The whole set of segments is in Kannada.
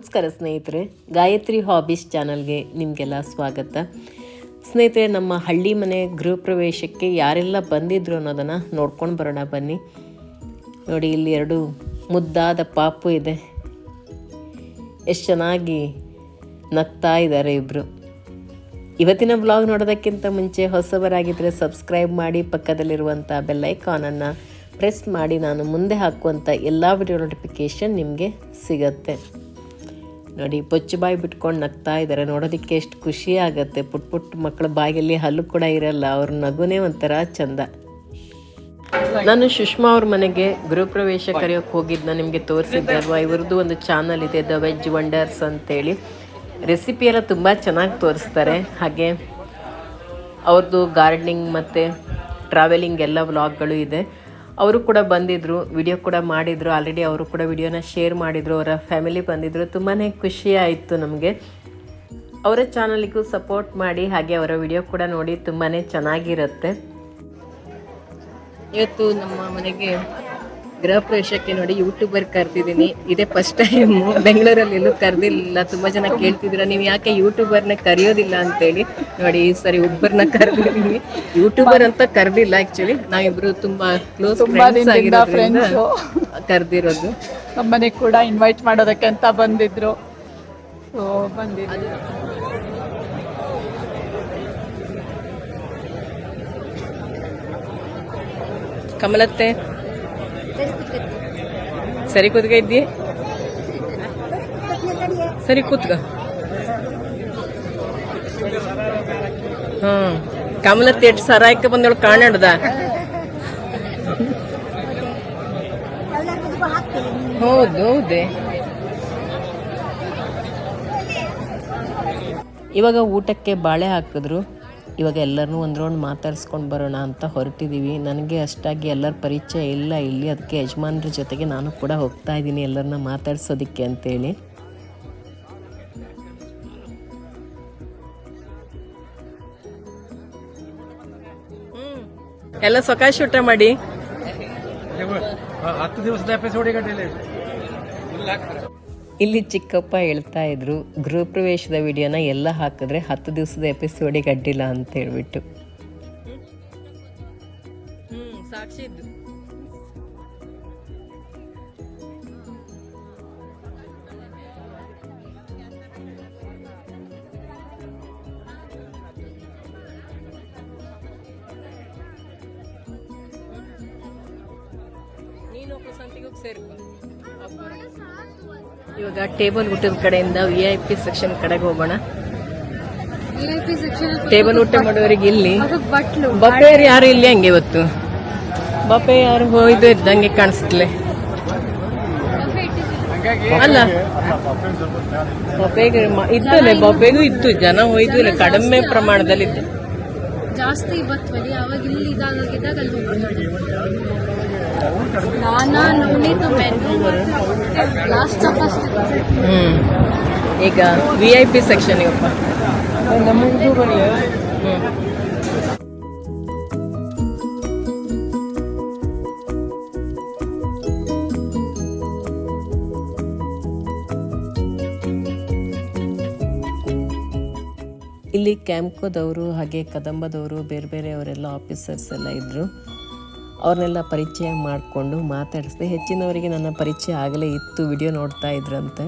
ನಮಸ್ಕಾರ ಸ್ನೇಹಿತರೆ, ಗಾಯತ್ರಿ ಹಾಬೀಸ್ ಚಾನಲ್ಗೆ ನಿಮಗೆಲ್ಲ ಸ್ವಾಗತ. ಸ್ನೇಹಿತರೆ, ನಮ್ಮ ಹಳ್ಳಿ ಮನೆ ಗೃಹ ಪ್ರವೇಶಕ್ಕೆ ಯಾರೆಲ್ಲ ಬಂದಿದ್ರು ಅನ್ನೋದನ್ನು ನೋಡ್ಕೊಂಡು ಬರೋಣ ಬನ್ನಿ. ನೋಡಿ, ಇಲ್ಲಿ ಎರಡು ಮುದ್ದಾದ ಪಾಪು ಇದೆ. ಎಷ್ಟು ಚೆನ್ನಾಗಿ ನಗ್ತಾ ಇದ್ದಾರೆ ಇಬ್ಬರು ಇವತ್ತಿನ ಬ್ಲಾಗ್ ನೋಡೋದಕ್ಕಿಂತ ಮುಂಚೆ ಹೊಸಬರಾಗಿದ್ದರೆ ಸಬ್ಸ್ಕ್ರೈಬ್ ಮಾಡಿ ಪಕ್ಕದಲ್ಲಿರುವಂಥ ಬೆಲ್ಲೈಕಾನನ್ನು ಪ್ರೆಸ್ ಮಾಡಿ, ನಾನು ಮುಂದೆ ಹಾಕುವಂಥ ಎಲ್ಲ ವಿಡಿಯೋ ನೋಟಿಫಿಕೇಷನ್ ನಿಮಗೆ ಸಿಗತ್ತೆ. ನೋಡಿ ಬೊಚ್ಚು ಬಾಯಿ ಬಿಟ್ಕೊಂಡು ನಗ್ತಾ ಇದ್ದಾರೆ ನೋಡೋದಕ್ಕೆ ಎಷ್ಟು ಖುಷಿ ಆಗುತ್ತೆ. ಪುಟ್ ಪುಟ್ಟ ಮಕ್ಕಳ ಬಾಯಲ್ಲಿ ಹಲ್ಲು ಕೂಡ ಇರಲ್ಲ. ಅವ್ರ ನಗುನೇ ಒಂಥರ ಚಂದ. ನಾನು ಸುಷ್ಮಾ ಅವ್ರ ಮನೆಗೆ ಗೃಹಪ್ರವೇಶ ಕರೆಯೋಕೆ ಹೋಗಿದ್ದ ನಿಮಗೆ ತೋರಿಸಿದ್ದೆ ಅಲ್ವಾ? ಇವ್ರದ್ದು ಒಂದು ಚಾನಲ್ ಇದೆ ದ ವೆಜ್ ವಂಡರ್ಸ್ ಅಂತೇಳಿ. ರೆಸಿಪಿ ಎಲ್ಲ ತುಂಬ ಚೆನ್ನಾಗಿ ತೋರಿಸ್ತಾರೆ. ಹಾಗೆ ಅವ್ರದ್ದು ಗಾರ್ಡ್ನಿಂಗ್ ಮತ್ತು ಟ್ರಾವೆಲಿಂಗ್ ಎಲ್ಲ ವ್ಲಾಗ್ಗಳು ಇದೆ. ಅವರು ಕೂಡ ಬಂದಿದ್ದರು ವಿಡಿಯೋ ಕೂಡ ಮಾಡಿದರು ಆಲ್ರೆಡಿ ಅವರು ಕೂಡ ವಿಡಿಯೋನ ಶೇರ್ ಮಾಡಿದರು, ಅವರ ಫ್ಯಾಮಿಲಿ ಬಂದಿದ್ದರು ತುಂಬಾ ಖುಷಿ ಆಯಿತು ನಮಗೆ. ಅವರ ಚಾನಲಿಗೂ ಸಪೋರ್ಟ್ ಮಾಡಿ, ಹಾಗೆ ಅವರ ವಿಡಿಯೋ ಕೂಡ ನೋಡಿ ತುಂಬಾ ಚೆನ್ನಾಗಿರುತ್ತೆ. ಇವತ್ತು ನಮ್ಮ ಮನೆಗೆ ಗೃಹ ಪ್ರವೇಶಕ್ಕೆ ನೋಡಿ ಯೂಟ್ಯೂಬರ್ ಕರೆದಿದ್ದೀನಿ. ಇದೇ ಫಸ್ಟ್ ಟೈಮ್ ಬೆಂಗಳೂರಲ್ಲಿ ಎಲ್ಲೂ ಕರೆದಿಲ್ಲ. ತುಂಬ ಜನ ಕೇಳ್ತಿದ್ರು ನೀವು ಯಾಕೆ ಯೂಟ್ಯೂಬರ್ನ ಕರೆಯೋದಿಲ್ಲ? ಅಂತೇಳಿ. ನೋಡಿ ಈ ಸರಿ ಒಬ್ಬರನ್ನ ಕರೆದಿದ್ದೀನಿ. ಯೂಟ್ಯೂಬರ್ ಅಂತ ಕರೆದಿಲ್ಲ ಆ್ಯಕ್ಚುಲಿ ನಾವಿಬ್ರು ತುಂಬ ಕ್ಲೋಸ್ ಆಗಿರೋದ್ರಿಂದ ಕರೆದಿರೋದು. ನಮ್ಮನೆಗೆ ಕೂಡ ಇನ್ವೈಟ್ ಮಾಡೋದಕ್ಕೆ ಅಂತ ಬಂದಿದ್ರು. ಸೊ ಬಂದಿದ್ರು ಕಮಲತ್ತೆ ಸರಿ ಕೂತ್ಕ ಇದ್ದಿ? ಸರಿ ಕೂತ್ಕ ಹ್ಮ್. ಕಮಲ ತೇಟ್ ಸರಾಯಕ್ಕೆ ಬಂದವಳು ಕಾಣಡ್ದ? ಹೌದು, ಹೌದೇ. ಇವಾಗ ಊಟಕ್ಕೆ ಬಾಳೆ ಹಾಕಿದ್ರು. ಇವಾಗ ಎಲ್ಲರನ್ನೂ ಒಂದು ರೌಂಡ್ ಮಾತಾಡ್ಸ್ಕೊಂಡು ಬರೋಣ ಅಂತ ಹೊರಟಿದ್ದೀವಿ ನನಗೆ ಅಷ್ಟಾಗಿ ಎಲ್ಲರ ಪರಿಚಯ ಇಲ್ಲ. ಇಲ್ಲಿ ಅದಕ್ಕೆ ಯಜಮಾನ್ರ ಜೊತೆಗೆ ನಾನು ಕೂಡ ಹೋಗ್ತಾ ಇದ್ದೀನಿ ಎಲ್ಲರನ್ನ ಮಾತಾಡ್ಸೋದಕ್ಕೆ ಅಂತೇಳಿ. ಎಲ್ಲ ಸೊಕಾಶ್ ಊಟ ಮಾಡಿ. ಹತ್ತು ದಿವಸದ ಎಪಿಸೋಡ್ ಈಗ ಡಿಲೇ ಇಲ್ಲಿ ಚಿಕ್ಕಪ್ಪ ಹೇಳ್ತಾ ಇದ್ರು ಗೃಹ ಪ್ರವೇಶದ ವಿಡಿಯೋನ ಎಲ್ಲ ಹಾಕಿದ್ರೆ ಹತ್ತು ದಿವಸದ ಎಪಿಸೋಡಿಗೆ ಅಡ್ಡಿಲ್ಲ ಅಂತ ಹೇಳ್ಬಿಟ್ಟು. ಸಾಕ್ಷಿದ್ದು ಇವಾಗ ಟೇಬಲ್ ಊಟದ ಕಡೆಯಿಂದ ವಿ ಐ ಪಿ ಸೆಕ್ಷನ್ ಕಡೆಗೆ ಹೋಗೋಣ. ಟೇಬಲ್ ಊಟ ಮಾಡೋರಿಗೆ ಇಲ್ಲಿ. ಬಪ್ಪೆಯವ್ರು ಯಾರು ಇಲ್ಲಿ ಹಂಗೆ ಇವತ್ತು? ಬಪ್ಪೆ ಯಾರು ಹೋಯ್ದು ಇದ್ದಂಗೆ ಕಾಣಿಸ್ತಲೆ ಅಲ್ಲ. ಬಪ್ಪೆಗೆ ಇದ್ದಲೆ ಬಪ್ಪೆಗೂ ಇತ್ತು ಜನ ಹೋಯ್ದು ಇಲ್ಲ ಕಡಿಮೆ ಪ್ರಮಾಣದಲ್ಲಿ ಇತ್ತು ಜಾಸ್ತಿ ಅವಾಗ ಇಲ್ಲಿ ಇದಾಗಿದ್ದಾಗ ಅಲ್ಲಿ ಈಗ ವಿ ಐ ಪಿ ಸೆಕ್ಷನ್ ಇವಪ್ಪ ನಮಗೂ ಬರಲಿ ಹ್ಮ್ ಇಲ್ಲಿ ಕ್ಯಾಂಪ್ಕೋದವರು ಹಾಗೆ ಕದಂಬದವರು ಬೇರೆ ಬೇರೆಯವರೆಲ್ಲ ಆಫೀಸರ್ಸ್ ಎಲ್ಲ ಇದ್ದರು ಅವ್ರನ್ನೆಲ್ಲ ಪರಿಚಯ ಮಾಡಿಕೊಂಡು ಮಾತಾಡಿಸಿದೆ ಹೆಚ್ಚಿನವರಿಗೆ ನನ್ನ ಪರಿಚಯ ಆಗಲೇ ಇತ್ತು ವಿಡಿಯೋ ನೋಡ್ತಾ ಇದ್ರಂತೆ.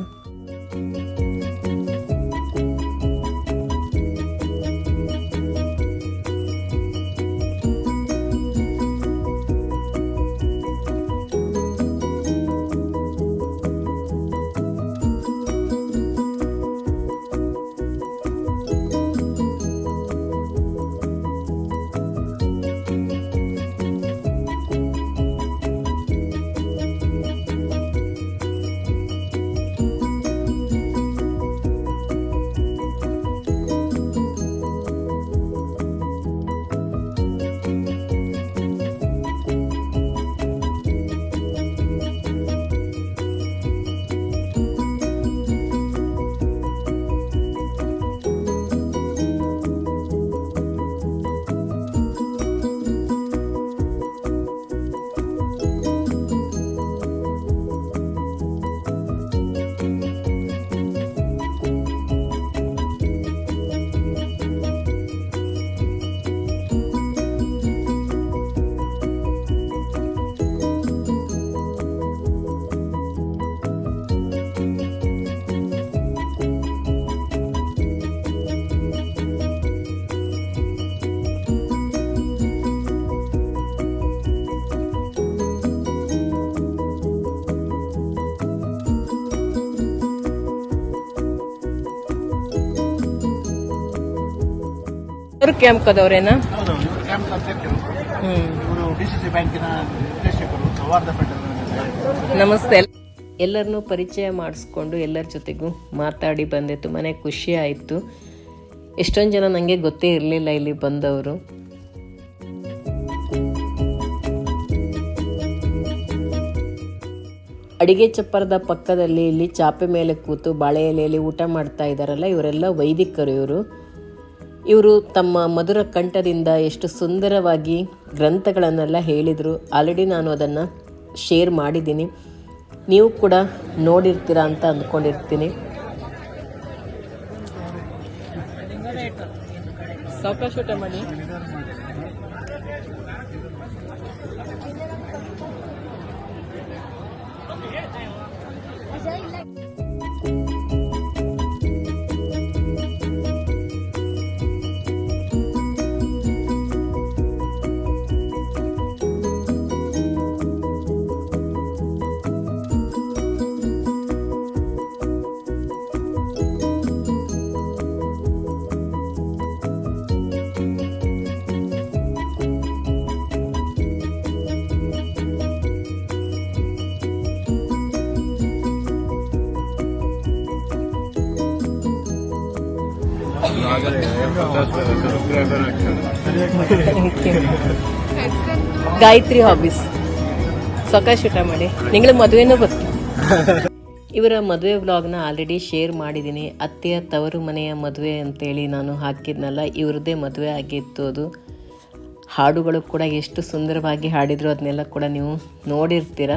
ಇವರು ಫೆಡರೇಷನ್ ನಮಸ್ತೆ. ಎಲ್ಲರನ್ನೂ ಪರಿಚಯ ಮಾಡಿಸ್ಕೊಂಡು ಎಲ್ಲರ ಜೊತೆಗೂ ಮಾತಾಡಿ ಬಂದೆ. ತುಂಬಾ ಖುಷಿ ಆಯಿತು. ಎಷ್ಟೊಂದು ಜನ ನನಗೆ ಗೊತ್ತೇ ಇರಲಿಲ್ಲ ಇಲ್ಲಿ ಬಂದವರು. ಅಡಿಗೆ ಚಪ್ಪರದ ಪಕ್ಕದಲ್ಲಿ ಇಲ್ಲಿ ಚಾಪೆ ಮೇಲೆ ಕೂತು ಬಾಳೆ ಎಲೆಯಲ್ಲಿ ಊಟ ಮಾಡ್ತಾ ಇದ್ದಾರಲ್ಲ ಇವರೆಲ್ಲ ವೈದಿಕರು ಇವರು. ಇವರು ತಮ್ಮ ಮಧುರ ಕಂಠದಿಂದ ಎಷ್ಟು ಸುಂದರವಾಗಿ ಗ್ರಂಥಗಳನ್ನೆಲ್ಲ ಹೇಳಿದರು. ಆಲ್ರೆಡಿ ನಾನು ಅದನ್ನು ಶೇರ್ ಮಾಡಿದ್ದೀನಿ. ನೀವು ಕೂಡ ನೋಡಿರ್ತೀರಾ ಅಂತ ಅಂದ್ಕೊಂಡಿರ್ತೀನಿ ಸಾವಕಾಶ ಗಾಯತ್ರಿ ಹಾಬೀಸ್ ಸಕಾಶ್ ಊಟ ಮಾಡಿ. ನಿಂಗಳ ಮದುವೆನೂ ಗೊತ್ತು. ಇವರ ಮದುವೆ ವ್ಲಾಗ್ನ ಆಲ್ರೆಡಿ ಶೇರ್ ಮಾಡಿದ್ದೀನಿ ಅತ್ತೆಯ ತವರು ಮನೆಯ ಮದುವೆ ಅಂತೇಳಿ ನಾನು ಹಾಕಿದ್ನಲ್ಲ, ಇವ್ರದ್ದೇ ಮದುವೆ ಆಗಿತ್ತು ಅದು. ಹಾಡುಗಳು ಕೂಡ ಎಷ್ಟು ಸುಂದರವಾಗಿ ಹಾಡಿದ್ರು ಅದನ್ನೆಲ್ಲ ಕೂಡ ನೀವು ನೋಡಿರ್ತೀರ.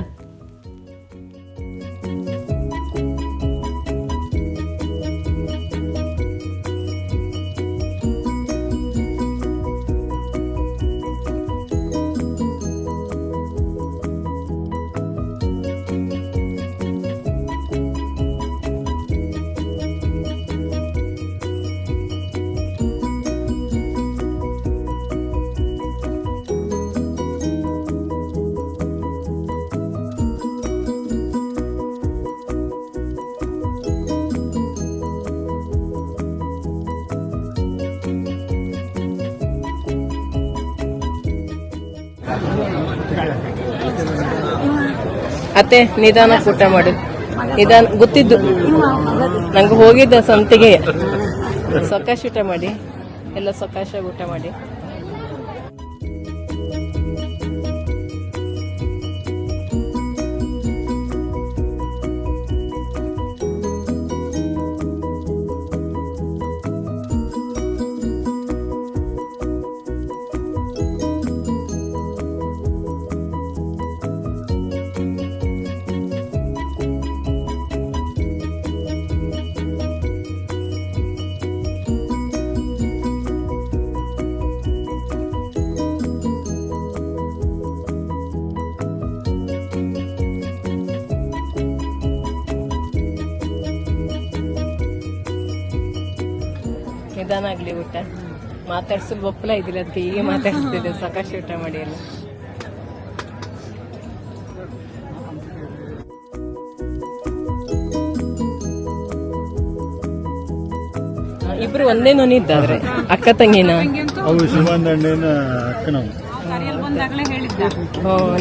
ಅತ್ತೆ, ನಿಧಾನ ಊಟ ಮಾಡು. ನಿಧಾನ, ಗೊತ್ತಿದ್ದು. ನಂಗೆ ಹೋಗಿದ್ದ ಸಂತಿಗೆ ಸೊಕಾಶ ಊಟ ಮಾಡಿ. ಎಲ್ಲ ಸೊಕಾಶ ಊಟ ಮಾಡಿ. ನಿಧಾನ ಆಗ್ಲಿ ಊಟ. ಮಾತಾಡ್ಸಲ್ ಒಪ್ಪಲ ಇದಿಲ್ಲ ಅಂತ ಹೀಗೆ ಮಾತಾಡ್ಸ್ತಿದ್ದೆ ಸಕಾಶ ಊಟ ಮಾಡಿ ಎಲ್ಲ. ಇಬ್ರು ಒಂದೇ ನೋನಿದ್ದಾದ್ರೆ ಅಕ್ಕ ತಂಗಿನ? ಅವು ಶಿವಾನಂದಣ್ಣ ಅಕ್ಕನವು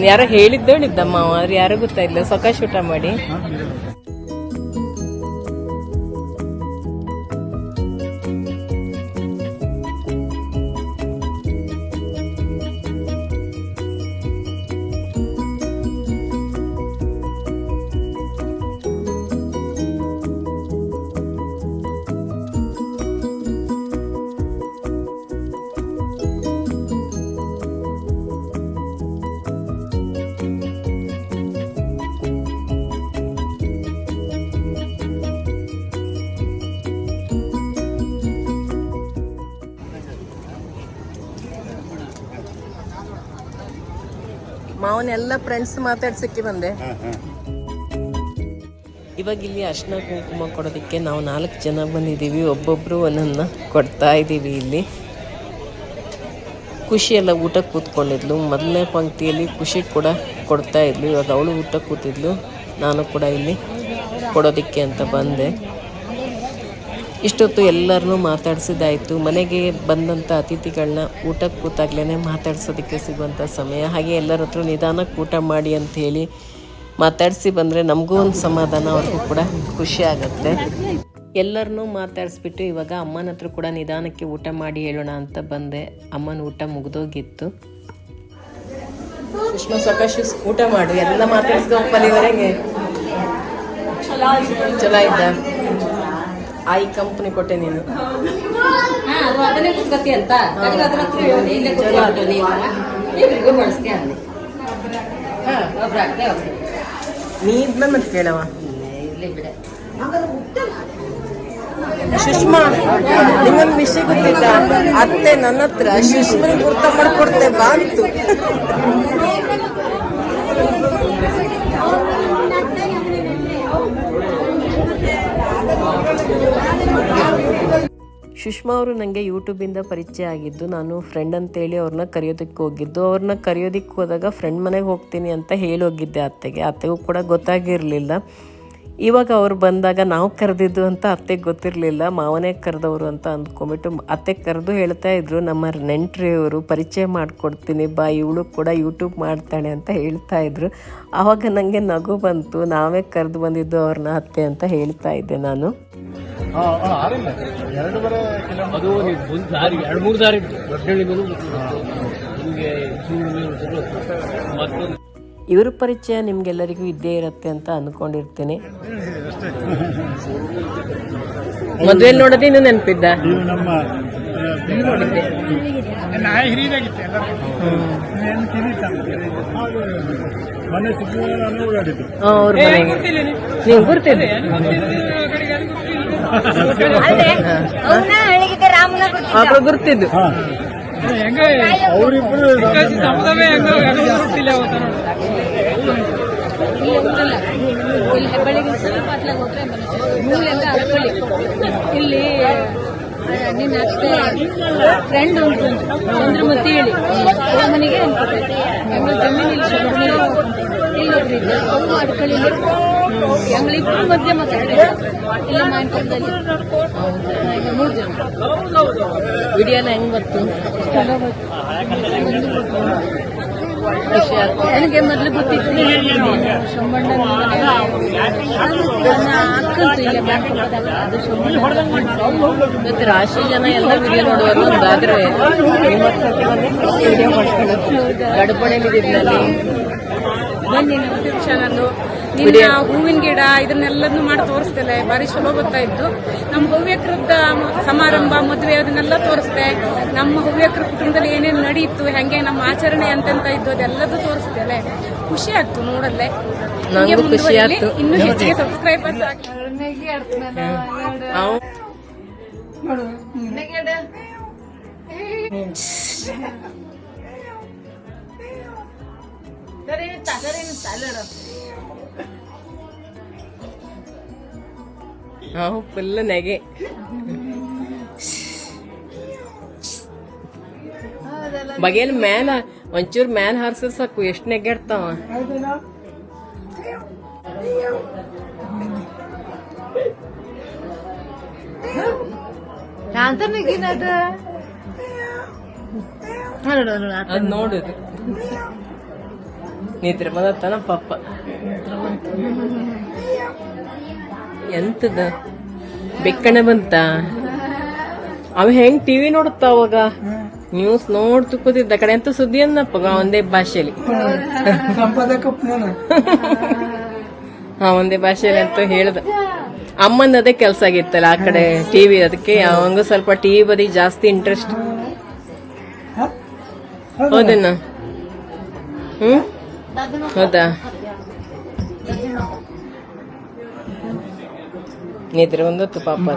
ಯಾರೋ ಹೇಳಿದ್ದವಳಿದ್ದಮ್ಮ ಅವ್ರು ಯಾರು ಗೊತ್ತಾಯಿಲ್ಲ ಸಕಾಶ ಊಟ ಮಾಡಿ. ಮಾವನೆಲ್ಲ ಫ್ರೆಂಡ್ಸ್ ಮಾತಾಡ್ಸಕ್ಕೆ ಬಂದೆ. ಇವಾಗ ಇಲ್ಲಿ ಅರ್ಶಿನ ಕುಂಕುಮ ಕೊಡೋದಕ್ಕೆ ನಾವು ನಾಲ್ಕು ಜನ ಬಂದಿದ್ದೀವಿ. ಒಬ್ಬೊಬ್ರು ಒಂದನ್ನ ಕೊಡ್ತಾ ಇದ್ದೀವಿ ಇಲ್ಲಿ. ಖುಷಿ ಎಲ್ಲ ಊಟ ಕೂತ್ಕೊಂಡಿದ್ಲು. ಮೊದಲನೇ ಪಂಕ್ತಿಯಲ್ಲಿ ಖುಷಿ ಕೂಡ ಕೊಡ್ತಾ ಇದ್ಲು. ಇವಾಗ ಅವಳು ಊಟ ಕೂತಿದ್ಲು. ನಾನು ಕೂಡ ಇಲ್ಲಿ ಕೊಡೋದಕ್ಕೆ ಅಂತ ಬಂದೆ. ಇಷ್ಟೊತ್ತು ಎಲ್ಲರನ್ನೂ ಮಾತಾಡಿಸಿದ್ದಾಯಿತು. ಮನೆಗೆ ಬಂದಂಥ ಅತಿಥಿಗಳನ್ನ ಊಟಕ್ಕೆ ಕೂತಾಗ್ಲೇ ಮಾತಾಡ್ಸೋದಕ್ಕೆ ಸಿಗುವಂಥ ಸಮಯ. ಹಾಗೆ ಎಲ್ಲರ ಹತ್ರ ನಿಧಾನಕ್ಕೆ ಊಟ ಮಾಡಿ ಅಂತ ಹೇಳಿ ಮಾತಾಡಿಸಿ ಬಂದರೆ ನಮಗೂ ಒಂದು ಸಮಾಧಾನ ಅವ್ರಿಗೂ ಕೂಡ ಖುಷಿ ಆಗುತ್ತೆ. ಎಲ್ಲರನ್ನೂ ಮಾತಾಡಿಸ್ಬಿಟ್ಟು ಇವಾಗ ಅಮ್ಮನ ಹತ್ರ ಕೂಡ ನಿಧಾನಕ್ಕೆ ಊಟ ಮಾಡಿ ಹೇಳೋಣ ಅಂತ ಬಂದೆ. ಅಮ್ಮನ ಊಟ ಮುಗಿದೋಗಿತ್ತು. ಸುಷ್ಮಾ ಸಾಕಷ್ಟು ಊಟ ಮಾಡು. ಎಲ್ಲ ಮಾತಾಡಿಸ್ದು ಚಲೋ ಇದ್ದ ಈ ಕಂಪ್ನಿ ಕೊಟ್ಟೆ ನೀನು. ಅದನ್ನೇ ಕುತ್ಕತಿ ಅಂತ. ಅದ್ರ ಹತ್ರ ಹೇಳಿ ಇಲ್ಲೇ ಕುತ್ಕೊಂಡು ನೀನು. ಇಬ್ರಿಗೂ ಬಳಸ್ತೀಯ ಅಲ್ಲಿ ಒಬ್ರು ಹಾಕ್ದೆ ಒಬ್ರು. ನೀ ಇದ್ನ ಮತ್ತೆ ಕೇಳವ? ಇರ್ಲಿ ಬಿಡೆ. ಸುಷ್ಮಾ ನಿಮ್ಮೊಂದು ವಿಷಯ ಗೊತ್ತಿಲ್ಲ. ಅತ್ತೆ ನನ್ನ ಹತ್ರ ಸುಷ್ಮನಿಗೆ ಗುರ್ತ ಮಾಡ್ಕೊಡ್ತೆ ಬಾ ಅಂತು ಸುಷ್ಮಾ ಅವರು ನನಗೆ ಯೂಟ್ಯೂಬಿಂದ ಪರಿಚಯ ಆಗಿದ್ದು, ನಾನು ಫ್ರೆಂಡ್ ಅಂತೇಳಿ ಅವ್ರನ್ನ ಕರೆಯೋದಕ್ಕೆ ಹೋಗಿದ್ದು. ಅವ್ರನ್ನ ಕರೆಯೋದಕ್ಕೆ ಹೋದಾಗ ಫ್ರೆಂಡ್ ಮನೆಗೆ ಹೋಗ್ತೀನಿ ಅಂತ ಹೇಳೋಗಿದ್ದೆ ಅತ್ತೆಗೆ. ಅತ್ತೆಗೂ ಕೂಡ ಗೊತ್ತಾಗಿರಲಿಲ್ಲ. ಇವಾಗ ಅವ್ರು ಬಂದಾಗ ನಾವು ಕರೆದಿದ್ದು ಅಂತ ಅತ್ತೆಗೆ ಗೊತ್ತಿರಲಿಲ್ಲ ಮಾವನೇ ಕರೆದವರು ಅಂತ ಅಂದ್ಕೊಂಬಿಟ್ಟು ಅತ್ತೆ ಕರೆದು ಹೇಳ್ತಾ ಇದ್ರು ನಮ್ಮ ನೆಂಟ್ರಿಯವರು ಪರಿಚಯ ಮಾಡಿಕೊಡ್ತೀನಿ ಬಾ ಇವಳು ಕೂಡ ಯೂಟ್ಯೂಬ್ ಮಾಡ್ತಾಳೆ ಅಂತ ಹೇಳ್ತಾ ಇದ್ರು. ಆವಾಗ ನನಗೆ ನಗು ಬಂತು ನಾವೇ ಕರೆದು ಬಂದಿದ್ದು ಅವ್ರನ್ನ ಅತ್ತೆ ಅಂತ ಹೇಳ್ತಾ ಇದ್ದೆ ನಾನು. ಎರಡು ಮೂರು ಇವ್ರ ಪರಿಚಯ ನಿಮ್ಗೆಲ್ಲರಿಗೂ ಇದ್ದೇ ಇರುತ್ತೆ ಅಂತ ಅಂದ್ಕೊಂಡಿರ್ತೀನಿ ಮದುವೆ ನೋಡೋದೇ ಇನ್ನೂ ನೆನಪಿದ್ದ ಗುರ್ತಿದ್ದು ನೀವು ಏನು ತಿನ್ನೀತ ಮನೆ ಸುತ್ತ ನಾನು ಓಡಾಡಿದ್ದು ಅವ್ರ ಮನೆಗೆ ನೀವು ಗುರ್ತಿದ್ದೆ ಅವ್ರು ಗುರ್ತಿದ್ದು ಇಲ್ಲಿ ಹೆಬ್ಬಳ್ಳಿಗೆ ಸ್ವಲ್ಪ ಹತ್ಲಾಗ ಹೋದ್ರೆ ಇಲ್ಲಿ ನಿನ್ನ ಅಷ್ಟೇ ಫ್ರೆಂಡ್ ಉಂಟು ಚಂದ್ರಮತಿ ಹೇಳಿ. ಅವ್ರ ಮನೆಗೆ ಹೆಂಗ ಜಮೀನು ಇಲ್ಲಿ ಶುರುವಿನ ಇಲ್ಲೊಬ್ರು ಇದ್ದಾರೆ. ಅವರು ಅಡ್ಕಳಿಲಿ ಹೆಂಗಳಿಬ್ರು ಮಧ್ಯ ಮಾತಾಡಿದ್ರೆ ಇಲ್ಲ ಮಾನ್ಕೊಂಡಲ್ಲಿ ಮೂರು ಜನ ಬಂತು ನನಗೆ ಮೊದಲು ಗೊತ್ತಿತ್ತು ಶಂಬಣ್ಣ ಅಕ್ಕಂತು ಇಲ್ಲ ಅದು ಶಂಬಣ್ಣ ಇವತ್ತು ರಾಶಿ ಜನ ಎಲ್ಲ ವಿಡಿಯೋ ನೋಡುವರು ಒಂದಾದ್ರೆ ವಿಡಿಯೋ ಮಾಡ್ಕೊಳ್ಳೋದು ನಮ್ಮ ಯೂಟ್ಯೂಬ್ ಚಾನಲ್ಲು ನಿನ್ನ ಹೂವಿನ ಗಿಡ ಇದನ್ನೆಲ್ಲದನ್ನು ಮಾಡಿ ತೋರಿಸ್ತೇನೆ ಭಾರಿ ಚಲೋ ಬರ್ತಾ ಇತ್ತು. ನಮ್ಮ ಹವ್ಯಕರದ ಸಮಾರಂಭ ಮದುವೆ ಅದನ್ನೆಲ್ಲ ತೋರಿಸ್ತೆ. ನಮ್ಮ ಹವ್ಯಕರ ಕುಟುಂಬದಲ್ಲಿ ಏನೇನು ನಡೀತು ಹೆಂಗೆ ನಮ್ಮ ಆಚರಣೆ ಅಂತಂತ ಇದ್ದು ಅದೆಲ್ಲದೂ ತೋರಿಸ್ತೇನೆ ಖುಷಿ ಆಗ್ತು ನೋಡಲ್ಲೇ. ಖುಷಿ ಆಗ್ತು. ಇನ್ನು ಹೆಚ್ಚಿಗೆ ಸಬ್ಸ್ಕ್ರೈಬರ್ಸ್ ಆಗಲಿ. ಅವ್ ಫುಲ್ ನೆಗೆ. ಬಗೆಲ್ ಮ್ಯಾನ್ ಒಂಚೂರು ಮ್ಯಾನ್ ಹಾರ್ಸ ಸಾಕು ಎಷ್ಟು ನೆಗ್ಗಾಡ್ತಾವ ಅದ್? ನೋಡುದು ನಿದ್ರೆ ಬಂದತ್ತನ ಪಪ್ಪ ಎಂತದ? ಬೆಕ್ಕಣೆ ಬಂತ ಅವ ಹೆಂಗ್ ಟಿವಿ ನೋಡುತ್ತ ಅವಾಗ? ನ್ಯೂಸ್ ನೋಡ್ತು ಕೂತಿದ್ದ ಕಡೆ ಎಂತ ಸುದ್ದಿ ಅನ್ನಪ್ಪ ಒಂದೇ ಭಾಷೆಯಲ್ಲಿ ಹಾ ಒಂದೇ ಭಾಷೆಯಲ್ಲಿ ಅಂತ ಹೇಳ್ದ. ಅಮ್ಮನ ಅದೇ ಕೆಲ್ಸ ಆಗಿತ್ತಲ್ಲ ಆ ಕಡೆ ಟಿವಿ ಅದಕ್ಕೆ ಅವಂಗ ಸ್ವಲ್ಪ ಟಿವಿ ಬದಿ ಜಾಸ್ತಿ ಇಂಟ್ರೆಸ್ಟ್ ಹೌದಣ್ಣ ಹ್ಮ್? ಹೌದಾ? ನಿದ್ರೆ ಬಂದತ್ತು ಪಾಪ